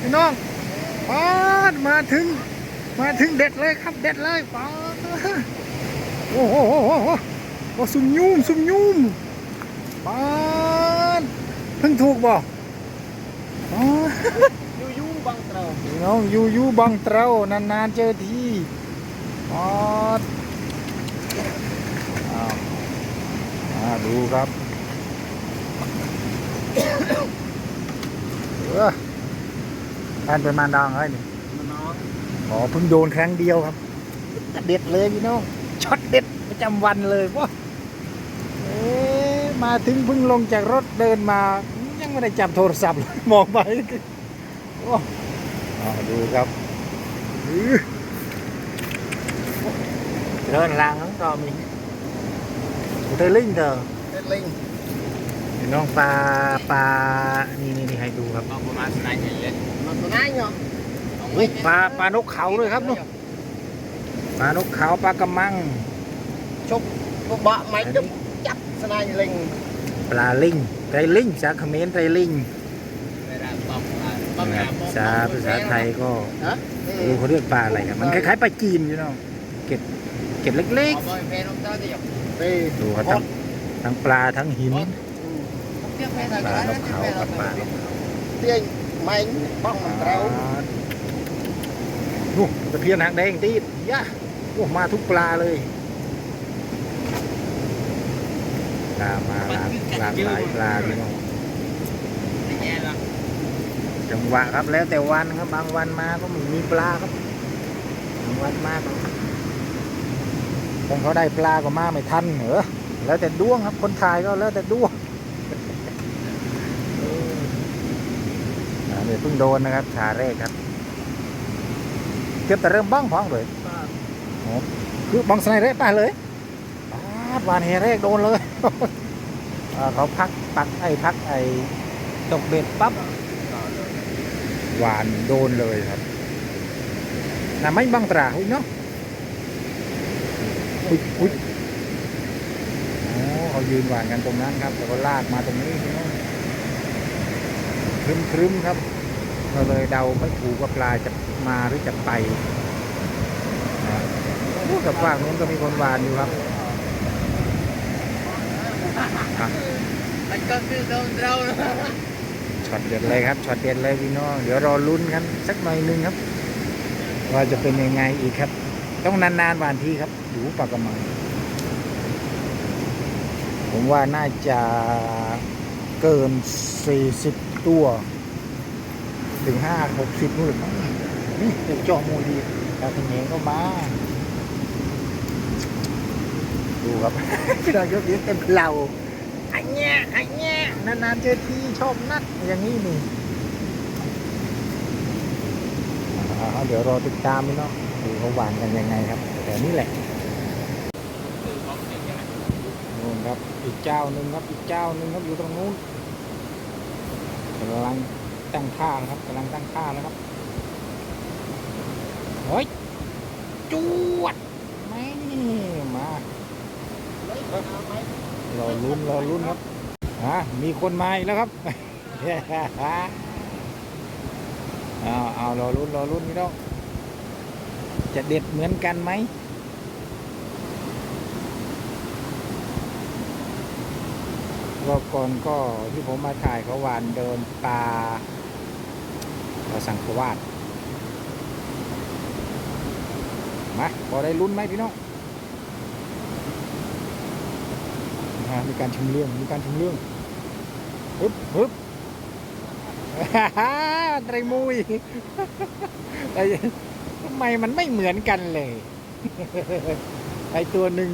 พี่น้องปาดมาถึง มาถึงเด็ดเลยครับเด็ดเลยปาดโอ้โหโอ้โหโอ้โหโอ้สุ่มยุ่มสุ่มยุ่มปาดเพิ่งถูกบ่อ๋อยูยูบังเตาพี่น้องยูยูบังเตานานๆเจอทีปาดอ้าวอ่าดูครับ เออแอนเป็นมานดองเฮ้ยนี่มันน้องอ๋อเพิ่งโดนครั้งเดียวครับ เด็ดเลยพี่น้องช็อตเด็ดประจำวันเลยว้าเอ๊ะมาถึงเพิ่งลงจากรถเดินมา ยังไม่ได้จับโทรศัพท์เลยมองไปโอ้อ่าดูครับอื้อเดินลางนั้นก็มีเทลิงเถอะเอ็ดลิงพี่ น้องปลาปลา นี่นี่นี่ให้ดูครับเอาประมาณสนายใหญ่เลยมันตัวนั้นเนาะปลาปลานกเขาเลยครับนู่นปลานกเขาปลากระมังชุบพวกบะไม้จุบจับสนายลิงปลาลิงไตรลิงภาษาเขมรไตรลิงภาษาภาษาไทยก็ฮะไม่รู้เขาเรียกปลาอะไรครับ มันคล้ายๆปลาจีนอยู่เนาะเก็บเก็บเล็กไปๆดูครับทั้งทั้งปลาทั้งหิน ปลานกเขากับปลาเตี้ยไม้บ้องมันเตานู่นตะเพียนหางแดงตีดย่าโอ้มาทุกปลาเลยปลามาหลากหลากหลายปลาพี่น้องจังหวะครับแล้วแต่วันครับบางวันมาก็ม่มีปลาครับบางวันมากคงเขาได้ปลาก็มาไม่ทันเหรอแล้วแต่ดวงครับคนถ่ายก็แล้วแต่ดวงเออ อ่าเนี่ยเพิ่งโดนนะครับ ชาแรกครับเก็บแต่เริ่มบ้างพ้องเลยคือบังสไนเรกไปเลยปาวานแฮแรกโดนเลยเขาพักปักไอ้พักไอ้ตกเบ็ดปั๊บหวานโดนเลยครับน่ะไม่บังตราอุ้ยเนาะอุ้ยอุ้ยอ๋อเขายืนหวานกันตรงนั้นครับ แล้วก็ลากมาตรงนี้พี่น้องครึมครึมครับ เราเลยเดาไม่ถูกว่าปลาจะมาหรือจะไปนะพูดกับฝั่งนู้นก็มีคนหวานอยู่ครับอะมันก็คือโดนเราช็อตเด็ดเลยครับช็อตเด็ดเลยพี่น้องเดี๋ยวรอลุ้นกันสักหน่อยหนึงครับ ว่าจะเป็นยังไงอีกครับ ต้องนานๆวันทีครับดูปลากระมังผมว่าน่าจะเกิน 40 ตัว ถึง5 60นู่นมั้งนี่เดี๋ยวจอมูดีดาวเขมรก็มาดูครับพี่น้องยกนิ้วเต็มเราไอ้แง่ไอ้แง่นานๆเจอที่ชอบนัดอย่างนี้นี่เดี๋ยวรอติดตามพี่เนาะดูเขาหวานกันยังไงครับ แต่นี่แหละนู่นครับอีกเจ้าหนึ่งครับอีกเจ้าหนึ่งครับอยู่ตรงนู้นกำลัง ตั้งท่านะครับกำลังตั้งท่านะครับเฮ้ยจวดไม่มารอลุ้นรอลุ้นครับฮะมีคนมาอีกแล้วครับเอาเอารอลุ้นรอลุ้นพี่น้องจะเด็ดเหมือนกันไหมรอบก่อนก็ที่ผมมาถ่ายเขาหวานเดินปลา ปลาสังขวาดมาพอได้ลุ้นไหมพี่น้องอ่ามีการชมเรื่องมีการชมเรื่องฮึบฮึบไตรมุยแต่ทำไมมันไม่เหมือนกันเลยไอตัวหนึ่ง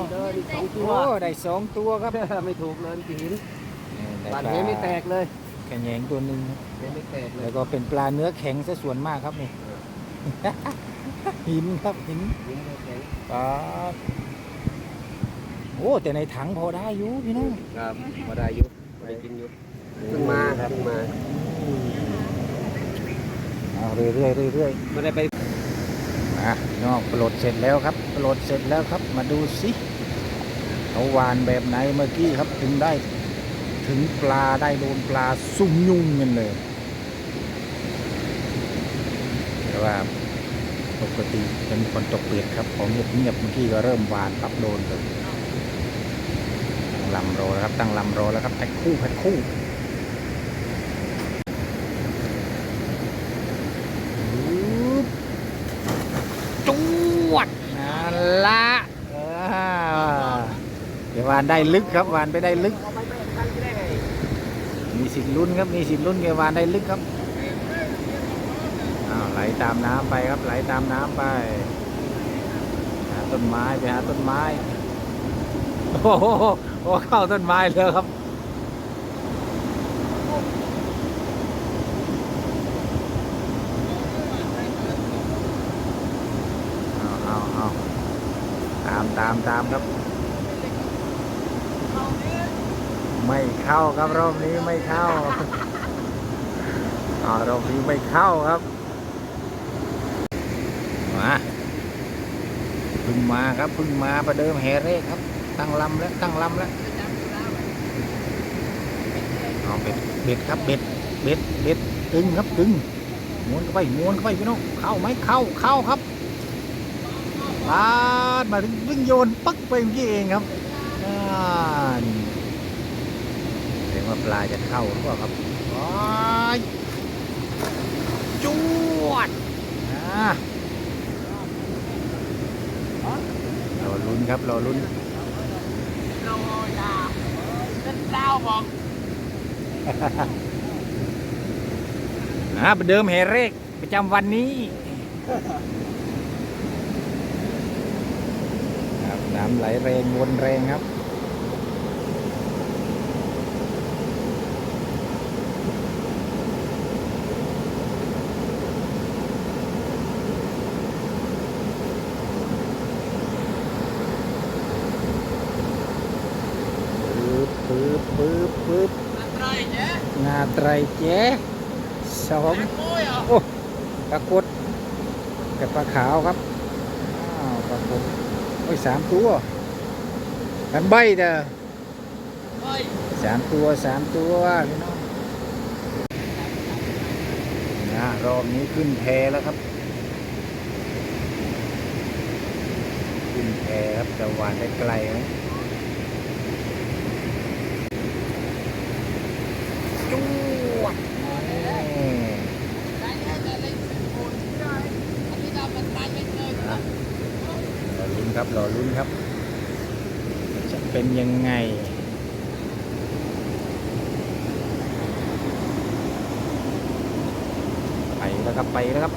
โอ้ได้สองตัวครับไม่ถูกเลยจีนได้บาดปลาเห็นไม่แตกเลยแขยงตัวหนึ่งครับเห็นไม่แตกเลยแล้วก็เป็นปลาเนื้อแข็งซะส่วนมากครับนี่หินครับหินเห็นไม่แตกปลาโอ้แต่ในถังพอได้อยู่พี่น้องครับมาได้ยุไปกินยุเพิ่งมาครับเพิ่งมาเอาเรื่อยเรื่อยๆเรื่อยไม่ได้ไปๆมาพี่น้องปลดเสร็จแล้วครับปลดเสร็จแล้วครับ มาดูสิ เขาหวานแบบไหนเมื่อกี้ครับถึงได้ถึงปลาได้โดนปลาซุ่มยุ่งกันเลยแต่ว่าปกติเป็นคนตกเบ็ดครับของเงียบเมื่อกี้ก็เริ่มหวานปับโดนเลยตั้งลำโรแล้วครับตั้งลำโรแล้วครับแพ็คคู่แพ็คคู่จวดนั่นละ เดี๋ยววานได้ลึกครับวานไปได้ลึก มีสิทธิ์ลุ้นครับมีสิทธิ์ลุ้นเกวานได้ลึกครับอ้าวไหลตามน้ำไปครับไหลตามน้ำไปหาต้นไม้ไปหาต้นไม้โอ้โหเข้าต้นไม้เลยครับเอาเอาตามตามตามครับ ไม่เข้าครับรอบนี้ไม่เข้าอ่ารอบนี้ไม่เข้าครับมาพึ่งมาครับพึ่งมาประเดิมแห่เรกครับ ตั้งลำแล้วตั้งลำแล้วเอาเบ็ดเบ็ดครับเบ็ดเบ็ดเบ็ดตึงครับตึงม้วนเข้าไปม้วนเข้าไปพี่น้องเข้าไหมเข้าเข้าครับปาดมาถึงวิ่งโยนปักไปเมื่อกี้เองครับอ่า ว่าปลาจะเข้าหรือเปล่าครับว้ายจวดอ่ารอลุ้นครับรอลุ้นเราเอาดาวเป็นดาวบอกอ่าประเดิมเฮเรกประจำวันนี้ครับน้ำไหลแรงวนแรงครับ ปึ๊บปึ๊บปึ๊บปึ๊บ อะไรเนี่ย งา ไตรเจ๊สองโอ้ยอะโอ้ปลากดกับปลาขาวครับอ้าวปลากดโอ้ยสามตัวกันใบเด้อเฮ้ยสามตัวสามตัวพี่น้องนะรอบนี้ขึ้นแพแล้วครับ ขึ้นแพครับจะหวานได้ไกลไหมจวดนี่ ได้แค่จะเล่นเป็นคนได้อันนี้เราเป็นตายไม่เกิน อะรอลุ้น ครับรอลุ้นครับ จะเป็นยังไง ไปแล้วครับ ไปแล้วครับ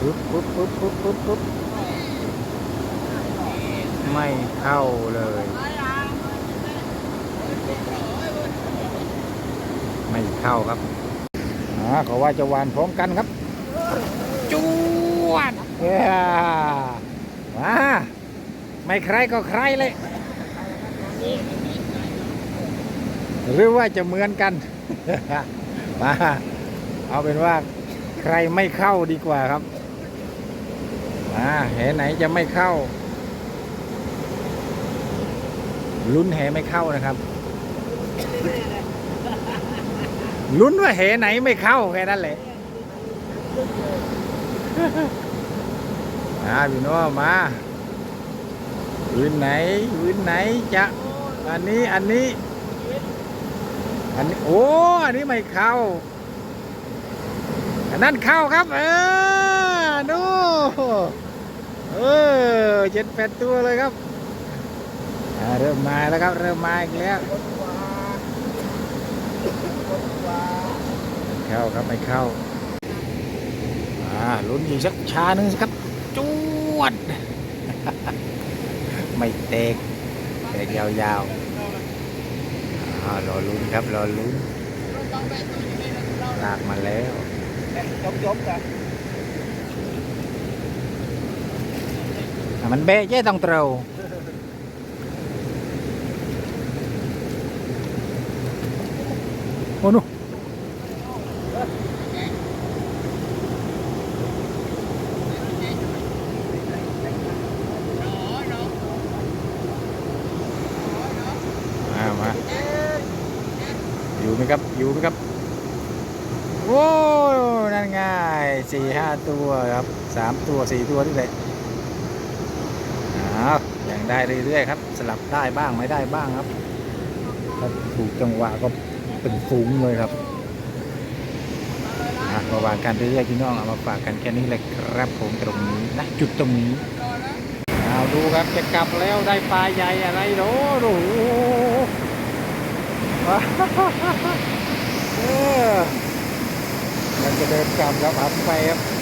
ปึ๊บปึ๊บปึ๊บปึ๊บปึ๊บปึ๊บไม่เข้าเลย ไม่เข้าครับอ่าเขาว่าจะหวานพร้อมกันครับจวดเอ้ยมาไม่ใครก็ใครเลย หรือว่าจะเหมือนกันมาเอาเป็นว่าใครไม่เข้าดีกว่าครับมาแหไหนจะไม่เข้า ลุ้นแหไม่เข้านะครับ ลุ้นว่าเหไหนไม่เข้าแค่นั้นแหละมาพี่น้องมาวินไหนวินไหนจะอันนี้อันนี้อันนี้โอ้อันนี้ไม่เข้าอันนั้นเข้าครับ เออดูเออเจ็ดแปดตัวเลยครับเริ่มมาแล้วครับ เริ่มมาอีกแล้ว เข้าครับไม่เข้าอ่าลุ้นอีกสักชาหนึ่งสิครับจวด ไม่เตกเตกยาวๆอ่ารอลุ้นครับรอลุ้นลากมาแล้วจบจบกันอะมันเบะเจ๊ต้องเตรา อ้นู่น มามา อยู่ไหมครับ อยู่ไหมครับ โอ้นั่นง่ายสี่ห้าตัวครับสามตัวสี่ตัวนี่แหละอ้าวยังได้เรื่อยๆครับ สลับได้บ้างไม่ได้บ้างครับถ้าถูกจังหวะก็เป็นฟุ้งเลยครับมาวางกันเรื่อยๆพี่น้องเอามาฝากกันแค่นี้แหละครับผมตรงนี้นะจุดตรงนี้เอาดูครับจะกลับแล้วได้ปลาใหญ่อะไรโดดูว้าวเออมันจะเดินกลับแล้วหันไปครับ